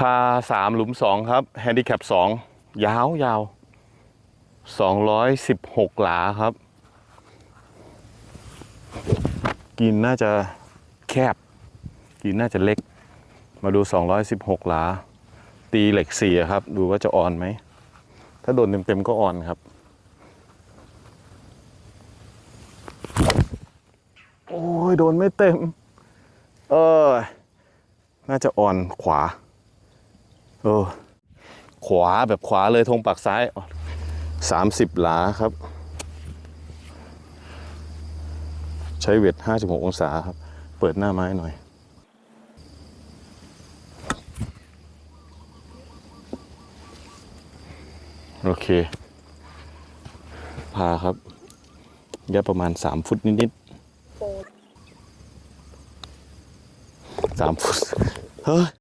พาสามหลุมสองครับแฮนดิแคปสองยาวยาวสองร้อยสิบหกหลาครับ กินน่าจะแคบ กินน่าจะเล็ก มาดู 216 หลา ตีเหล็กสี่ครับ ดูว่าจะอ่อนไหม ถ้าโดนเต็มๆก็อ่อนครับ โอ้ย โดนไม่เต็ม เออ น่าจะอ่อนขวา เออขวาแบบขวาเลยธงปักซ้ายสามสิบหลาครับ ใช้เวท56องศาครับ เปิดหน้าไม้หน่อย โอเค พาครับยาวประมาณ3ฟุตนิดๆสามฟุต เฮ้ย